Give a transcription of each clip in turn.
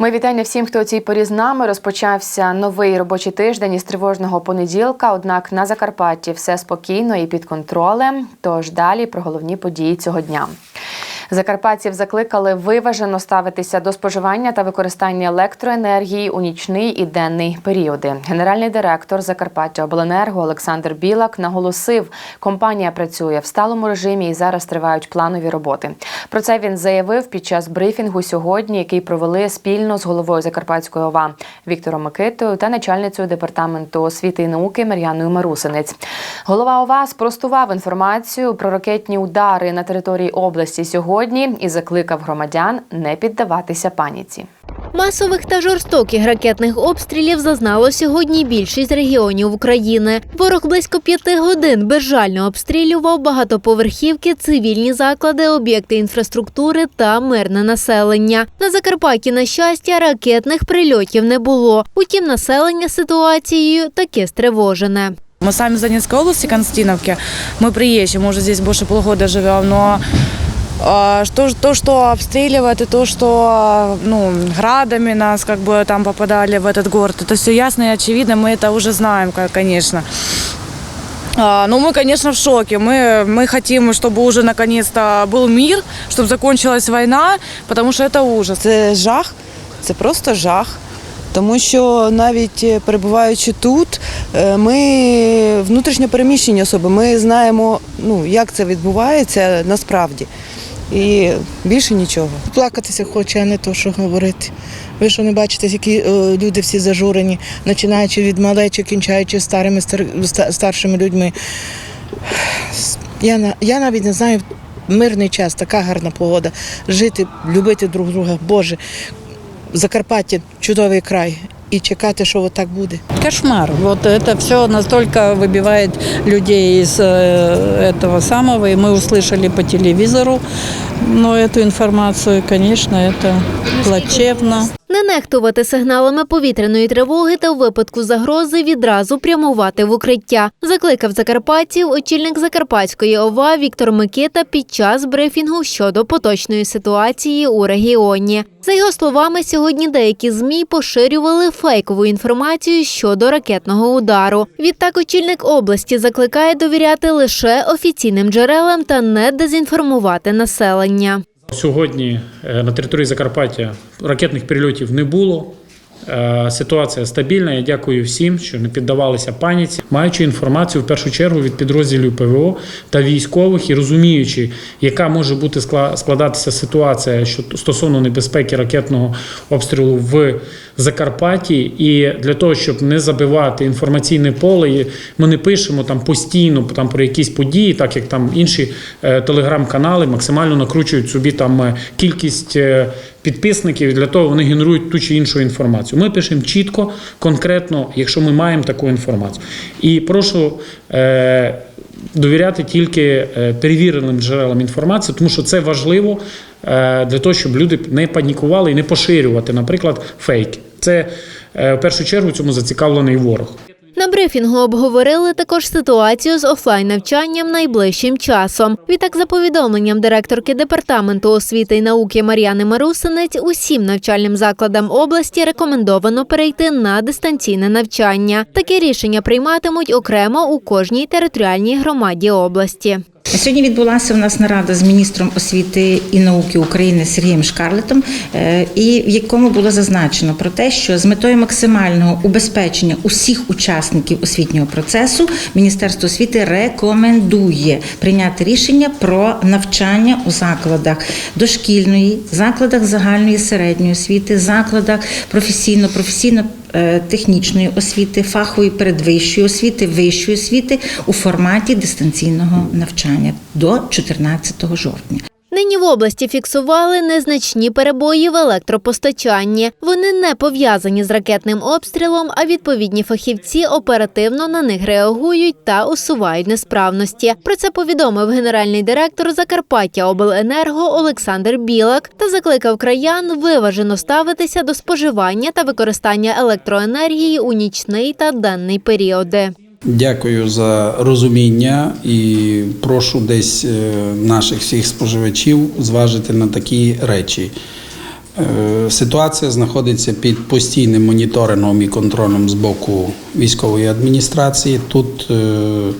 Ми вітання всім, хто у цій порі з нами. Розпочався новий робочий тиждень із тривожного понеділка. Однак на Закарпатті все спокійно і під контролем. Тож далі про головні події цього дня. Закарпатців закликали виважено ставитися до споживання та використання електроенергії у нічний і денний періоди. Генеральний директор Закарпаття Обленерго Олександр Білак наголосив, компанія працює в сталому режимі і зараз тривають планові роботи. Про це він заявив під час брифінгу сьогодні, який провели спільно з головою Закарпатської ОВА Віктором Микитою та начальницею департаменту освіти і науки Мар'яною Марусинець. Голова ОВА спростував інформацію про ракетні удари на території області сьогодні і закликав громадян не піддаватися паніці. Масових та жорстоких ракетних обстрілів зазнало сьогодні більшість регіонів України. Ворог близько п'яти годин безжально обстрілював багатоповерхівки, цивільні заклади, об'єкти інфраструктури та мирне населення. На Закарпатті, на щастя, ракетних прильотів не було. Утім, населення ситуацією таки стривожене. Мы сами из Донецкой области, Константиновки. Мы приезжие, мы уже здесь больше полгода живем, но а, что, то, что обстреливают, и то, что ну, градами нас как бы там попадали в этот город, это все ясно и очевидно, мы это уже знаем, как, конечно. А, Ну, мы, конечно, в шоке. Мы, мы хотим, чтобы уже наконец-то был мир, чтобы закончилась война, потому что это ужас. Це жах, це просто жах. Тому що навіть е, перебуваючи тут, е, ми внутрішньо переміщені особи. Ми знаємо, ну як це відбувається насправді. І більше нічого. Плакатися хоче, а не то, що говорити. Ви що не бачите, які е, люди всі зажурені, починаючи від малечі, кінчаючи старими стар, ста- старшими людьми. Я, я навіть не знаю, мирний час, така гарна погода. Жити, любити друг друга. Боже, Закарпаття чудовий край І чекати, що отак буде. Кошмар. Вот это все настолько выбивает людей из э, этого самого. И мы услышали по телевизору но эту информацию, конечно, это плачевно. Не нехтувати сигналами повітряної тривоги та у випадку загрози відразу прямувати в укриття. Закликав закарпатців очільник Закарпатської ОВА Віктор Микита під час брифінгу щодо поточної ситуації у регіоні. За його словами, сьогодні деякі змі поширювали фейкову інформацію щодо ракетного удару. Відтак, очільник області закликає довіряти лише офіційним джерелам та не дезінформувати населення. Сьогодні е, на території Закарпаття ракетних прильотів не було. Е, Ситуація стабільна. Я дякую всім, що не піддавалися паніці, маючи інформацію в першу чергу від підрозділів ПВО та військових і розуміючи, яка може бути складатися ситуація стосовно небезпеки ракетного обстрілу в Закарпатті. І для того, щоб не забивати інформаційне поле, ми не пишемо там постійно там про якісь події, так як там інші е, телеграм-канали максимально накручують собі там е, кількість. Підписників для того вони генерують ту чи іншу інформацію. Ми пишемо чітко, конкретно, якщо ми маємо таку інформацію. І прошу е, довіряти тільки е, перевіреним джерелам інформації, тому що це важливо е, для того, щоб люди не панікували і не поширювати, наприклад, фейки. Це е, в першу чергу цьому зацікавлений ворог. На брифінгу обговорили також ситуацію з офлайн-навчанням найближчим часом. Відтак, за повідомленням директорки департаменту освіти і науки Мар'яни Марусинець, усім навчальним закладам області рекомендовано перейти на дистанційне навчання. Таке рішення прийматимуть окремо у кожній територіальній громаді області. Сьогодні відбулася у нас нарада з міністром освіти і науки України Сергієм Шкарлетом, е, і в якому було зазначено про те, що з метою максимального убезпечення усіх учасників освітнього процесу Міністерство освіти рекомендує прийняти рішення про навчання у закладах дошкільної, закладах загальної середньої освіти, закладах професійно професійно технічної освіти, фахової передвищої освіти, вищої освіти у форматі дистанційного навчання до 14 жовтня. Нині в області фіксували незначні перебої в електропостачанні. Вони не пов'язані з ракетним обстрілом, а відповідні фахівці оперативно на них реагують та усувають несправності. Про це повідомив генеральний директор Закарпаття Обленерго Олександр Білак та закликав краян виважено ставитися до споживання та використання електроенергії у нічний та денний періоди. Дякую за розуміння і прошу десь е, наших всіх споживачів зважити на такі речі. Е, Ситуація знаходиться під постійним моніторингом і контролем з боку військової адміністрації. Тут е,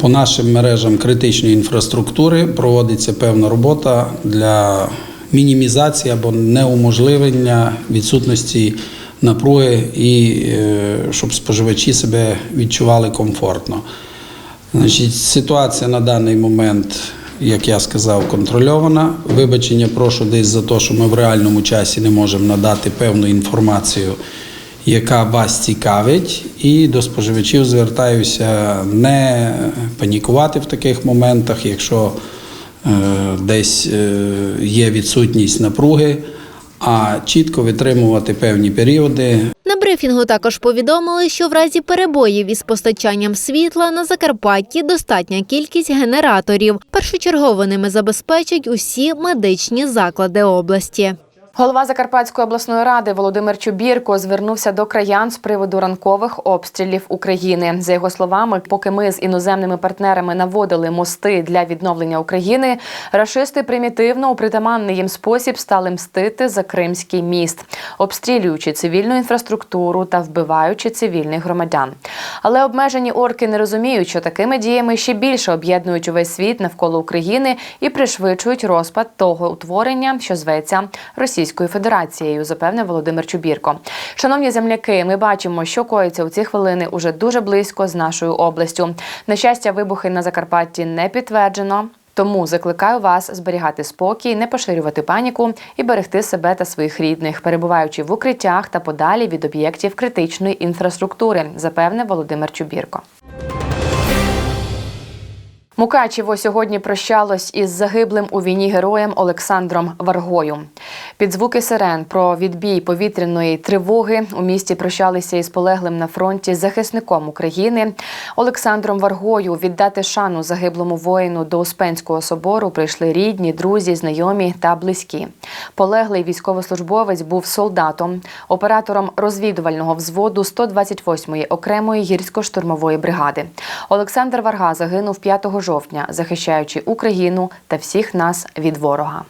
по нашим мережам критичної інфраструктури проводиться певна робота для мінімізації або неуможливлення відсутності напруги і е, щоб споживачі себе відчували комфортно. Значить, ситуація на даний момент, як я сказав, контрольована. Вибачення прошу десь за те, що ми в реальному часі не можемо надати певну інформацію, яка вас цікавить. І до споживачів звертаюся не панікувати в таких моментах, якщо е, десь е, є відсутність напруги, а чітко витримувати певні періоди, На брифінгу також повідомили, що в разі перебоїв із постачанням світла на Закарпатті достатня кількість генераторів. Першочергово ними забезпечать усі медичні заклади області. Голова Закарпатської обласної ради Володимир Чубірко звернувся до краян з приводу ранкових обстрілів України. За його словами, поки ми з іноземними партнерами наводили мости для відновлення України, рашисти примітивно у притаманний їм спосіб стали мстити за Кримський міст, обстрілюючи цивільну інфраструктуру та вбиваючи цивільних громадян. Але обмежені орки не розуміють, що такими діями ще більше об'єднують увесь світ навколо України і пришвидшують розпад того утворення, що зветься Російською Федерацією, запевнив Володимир Чубірко. Шановні земляки, ми бачимо, що коїться у ці хвилини уже дуже близько з нашою областю. На щастя, вибухи на Закарпатті не підтверджено. Тому закликаю вас зберігати спокій, не поширювати паніку і берегти себе та своїх рідних, перебуваючи в укриттях та подалі від об'єктів критичної інфраструктури, запевнив Володимир Чубірко. Мукачево сьогодні прощалось із загиблим у війні героєм Олександром Варгою. Під звуки сирен про відбій повітряної тривоги у місті прощалися із полеглим на фронті захисником України Олександром Варгою. Віддати шану загиблому воїну до Успенського собору прийшли рідні, друзі, знайомі та близькі. Полеглий військовослужбовець був солдатом, оператором розвідувального взводу 128-ї окремої гірсько-штурмової бригади. Олександр Варга загинув 5 жовтня, захищаючи Україну та всіх нас від ворога.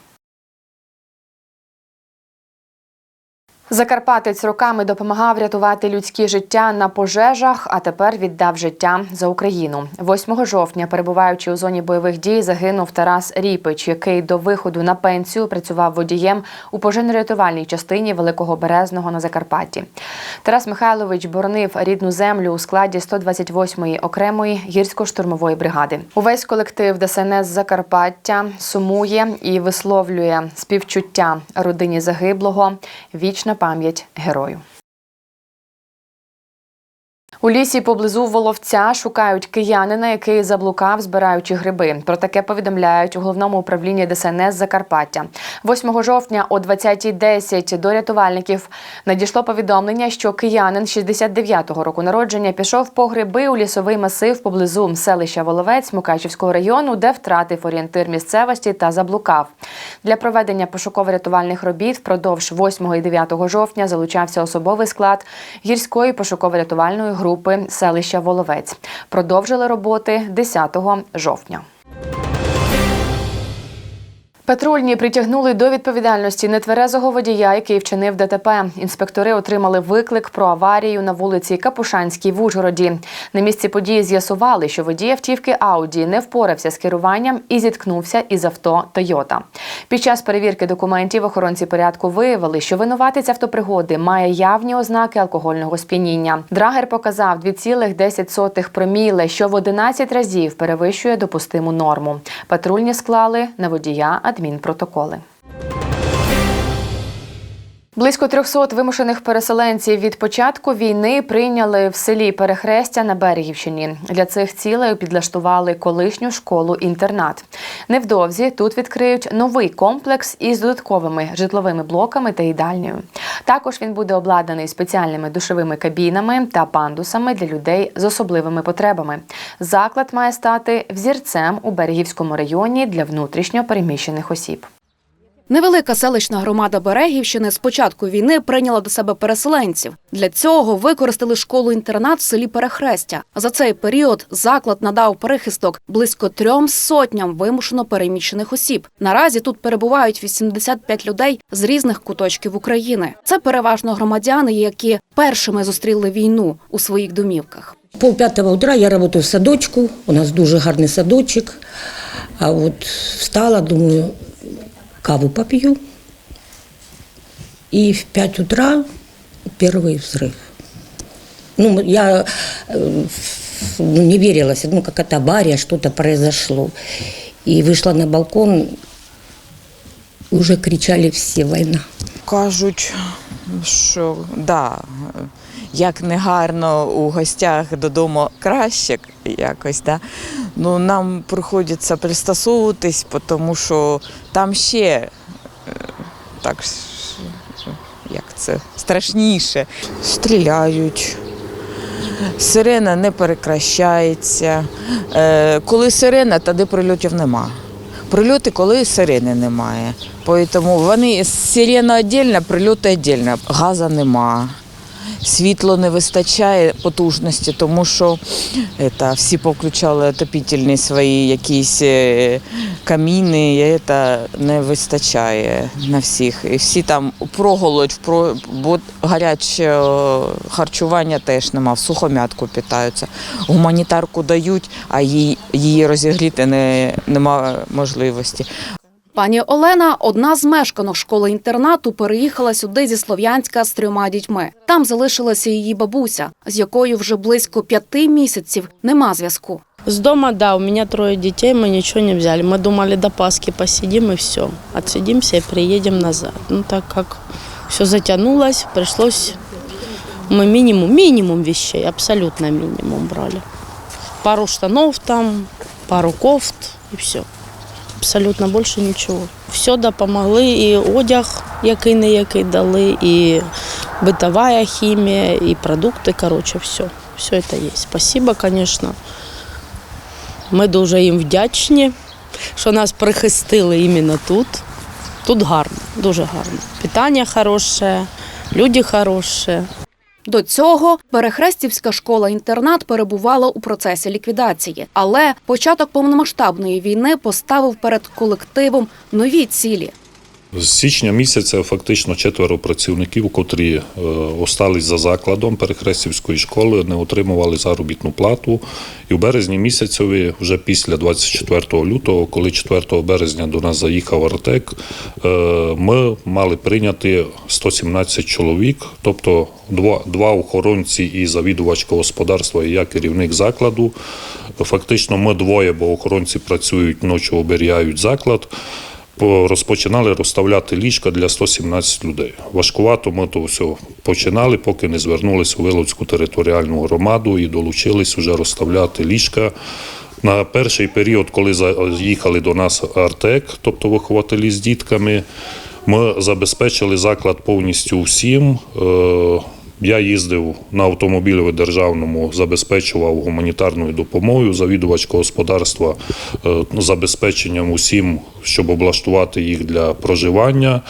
Закарпатець роками допомагав рятувати людські життя на пожежах, а тепер віддав життя за Україну. 8 жовтня, перебуваючи у зоні бойових дій, загинув Тарас Ріпич, який до виходу на пенсію працював водієм у пожежно-рятувальній частині Великого Березного на Закарпатті. Тарас Михайлович боронив рідну землю у складі 128-ї окремої гірсько-штурмової бригади. Увесь колектив ДСНС Закарпаття сумує і висловлює співчуття родині загиблого. Вічна пам'ять герою. У лісі поблизу Воловця шукають киянина, який заблукав, збираючи гриби. Про таке повідомляють у головному управлінні ДСНС Закарпаття. 8 жовтня о 20.10 до рятувальників надійшло повідомлення, що киянин 69-го року народження пішов по гриби у лісовий масив поблизу селища Воловець Мукачівського району, де втратив орієнтир місцевості та заблукав. Для проведення пошуково-рятувальних робіт впродовж 8 і 9 жовтня залучався особовий склад гірської пошуково-рятувальної групи селища Воловець. Продовжили роботи 10 жовтня. Патрульні притягнули до відповідальності нетверезого водія, який вчинив ДТП. Інспектори отримали виклик про аварію на вулиці Капушанській в Ужгороді. На місці події з'ясували, що водій автівки Ауді не впорався з керуванням і зіткнувся із авто Тойота. Під час перевірки документів охоронці порядку виявили, що винуватець автопригоди має явні ознаки алкогольного сп'яніння. Драгер показав 2,10 проміле, що в 11 разів перевищує допустиму норму. Патрульні склали на водія адмінпротоколи. Близько 300 вимушених переселенців від початку війни прийняли в селі Перехрестя на Берегівщині. Для цих цілей підлаштували колишню школу-інтернат. Невдовзі тут відкриють новий комплекс із додатковими житловими блоками та їдальнею. Також він буде обладнаний спеціальними душовими кабінами та пандусами для людей з особливими потребами. Заклад має стати взірцем у Берегівському районі для внутрішньо переміщених осіб. Невелика селищна громада Берегівщини з початку війни прийняла до себе переселенців. Для цього використали школу-інтернат в селі Перехрестя. За цей період заклад надав перехисток близько трьом сотням вимушено переміщених осіб. Наразі тут перебувають 85 людей з різних куточків України. Це переважно громадяни, які першими зустріли війну у своїх домівках. Пол пятого утра я работаю в садочку, у нас дуже гарний садочок. А от встала, думаю, каву попью. И в 5 утра первый взрыв. Ну, я э, ну, не верилась, ну, как это авария, что-то произошло. И вышла на балкон, уже кричали все «война». Кажуть, що да, як негарно у гостях додому краще якось, да. Ну нам приходиться пристосовуватись, тому що там ще е, так як це страшніше. Стріляють. Сирена не перекращається. Е, коли сирена, тоді прильотів нема. Прильоти, коли сирени немає. Тому вони сирена віддільно, прильоти віддільно. Газу нема. Світло не вистачає потужності, тому що это, всі повключали отопительні свої якісь е, каміни, і це не вистачає на всіх. І всі там проголодь, про, бо гаряче е, харчування теж нема, в сухомятку питаються. Гуманітарку дають, а їй, її розігріти не, нема можливості. Пані Олена, одна з мешканок школи-інтернату, переїхала сюди зі Слов'янська з трьома дітьми. Там залишилася її бабуся, з якою вже близько п'яти місяців нема зв'язку. С дома, да, у меня трое детей, мы ничего не взяли. Мы думали, до Пасхи посидим и все. Отсидимся и приедем назад. Ну, так как все затянулось, пришлось... Мы минимум, минимум вещей, абсолютно минимум брали. Пару штанов там, пару кофт и все. Абсолютно больше нічого. Все допомогли, і одяг, який не який дали, і битова хімія, і продукти, коротше, все. Все це є. Спасибо, звісно. Ми дуже їм вдячні, що нас прихистили іменно тут. Тут гарно, дуже гарно. Питання хороше, люди хороші. До цього Перехрестівська школа-інтернат перебувала у процесі ліквідації, але початок повномасштабної війни поставив перед колективом нові цілі. З січня місяця фактично четверо працівників, котрі е, остались за закладом Перехрестівської школи, не отримували заробітну плату. І в березні місяцеві, вже після 24 лютого, коли 4 березня до нас заїхав Артек, е, ми мали прийняти 117 чоловік, тобто два, охоронці і завідувачка господарства, і я керівник закладу. Фактично, ми двоє, бо охоронці працюють ночі, оберігають заклад. По- розпочинали розставляти ліжка для 117 людей. Важкувато ми то все починали, поки не звернулися у Виловську територіальну громаду і долучились вже розставляти ліжка. На перший період, коли заїхали до нас Артек, тобто вихователі з дітками, ми забезпечили заклад повністю всім. Я їздив на автомобілі державному, забезпечував гуманітарною допомогою завідувачка господарства е, забезпеченням усім, щоб облаштувати їх для проживання.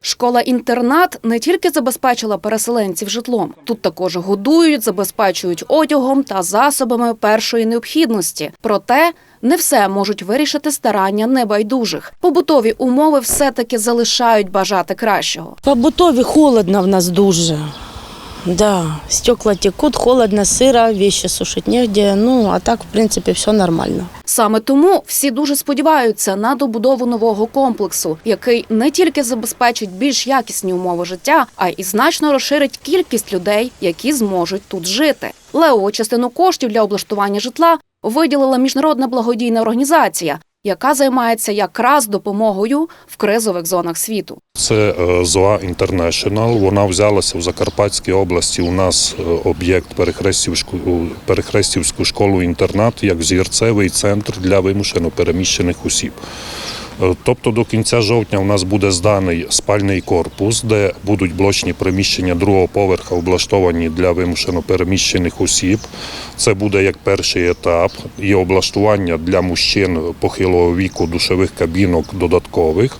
Школа-інтернат не тільки забезпечила переселенців житлом, тут також годують, забезпечують одягом та засобами першої необхідності. Проте не все можуть вирішити старання небайдужих. Побутові умови все-таки залишають бажати кращого. По бутові холодно в нас дуже. Да, стекла текут, холодно, сыро, вещи сушить негде. Ну, а так, в принципе, все нормально. Саме тому всі дуже сподіваються на добудову нового комплексу, який не тільки забезпечить більш якісні умови життя, а й значно розширить кількість людей, які зможуть тут жити. Лео частину коштів для облаштування житла виділила міжнародна благодійна організація, яка займається якраз допомогою в кризових зонах світу. Це е, ЗОА Інтернешнл. Вона взялася в Закарпатській області. У нас е, об'єкт Перехрестівську, Перехрестівську школу-інтернат як зірцевий центр для вимушено переміщених осіб. Е, Тобто до кінця жовтня у нас буде зданий спальний корпус, де будуть блочні приміщення другого поверха облаштовані для вимушено переміщених осіб. Це буде як перший етап. Є облаштування для мужчин похилого віку душових кабінок додаткових.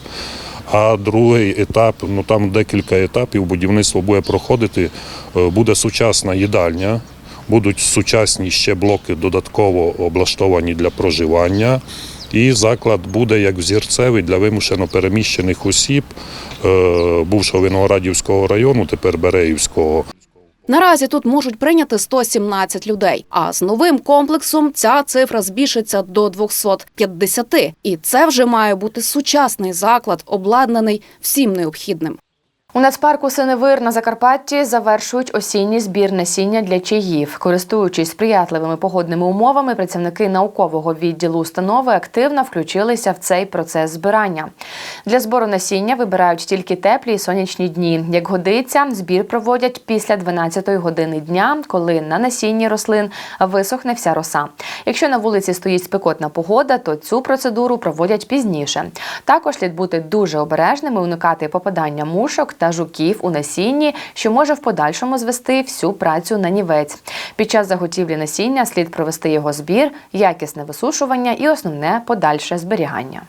А другий етап, ну там декілька етапів будівництво буде проходити. Е, Буде сучасна їдальня, будуть сучасні ще блоки додатково облаштовані для проживання. І заклад буде як взірцевий для вимушено переміщених осіб е, бувшого Виноградівського району, тепер Береївського. Наразі тут можуть прийняти 117 людей. А з новим комплексом ця цифра збільшиться до 250. І це вже має бути сучасний заклад, обладнаний всім необхідним. У нацпарку Синевир на Закарпатті завершують осінній збір насіння для чаїв. Користуючись сприятливими погодними умовами, працівники наукового відділу установи активно включилися в цей процес збирання. Для збору насіння вибирають тільки теплі і сонячні дні. Як годиться, збір проводять після 12-ї години дня, коли на насінні рослин висохне вся роса. Якщо на вулиці стоїть спекотна погода, то цю процедуру проводять пізніше. Також слід бути дуже обережними, уникати попадання мушок та жуків у насінні, що може в подальшому звести всю працю на нівець. Під час заготівлі насіння слід провести його збір, якісне висушування і основне подальше зберігання.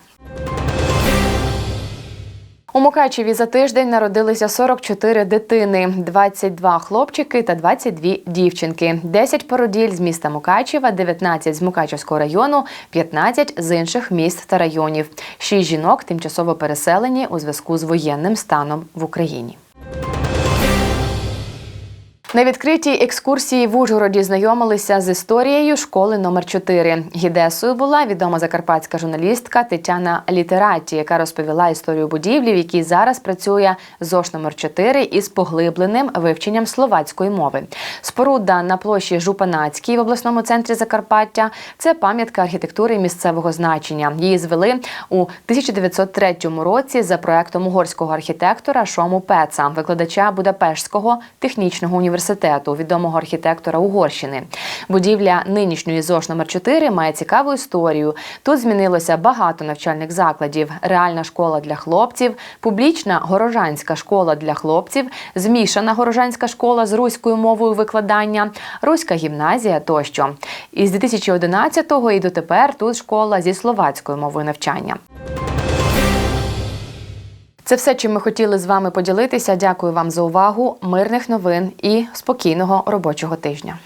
У Мукачеві за тиждень народилися 44 дитини, 22 хлопчики та 22 дівчинки, 10 породіль з міста Мукачева, 19 з Мукачевського району, 15 з інших міст та районів. 6 жінок тимчасово переселені у зв'язку з воєнним станом в Україні. На відкритій екскурсії в Ужгороді знайомилися з історією школи номер 4 Гідесою була відома закарпатська журналістка Тетяна Літераті, яка розповіла історію будівлі, в якій зараз працює ЗОШ номер 4 із поглибленим вивченням словацької мови. Споруда на площі Жупанацькій в обласному центрі Закарпаття це пам'ятка архітектури місцевого значення. Її звели у 1903 році за проектом угорського архітектора Шому Пеца, викладача Будапештського технічного університету, відомого архітектора Угорщини. Будівля нинішньої ЗОШ номер 4 має цікаву історію. Тут змінилося багато навчальних закладів: реальна школа для хлопців, публічна горожанська школа для хлопців, змішана горожанська школа з руською мовою викладання, руська гімназія тощо. Із 2011-го і дотепер тут школа зі словацькою мовою навчання. Це все, чим ми хотіли з вами поділитися. Дякую вам за увагу, мирних новин і спокійного робочого тижня.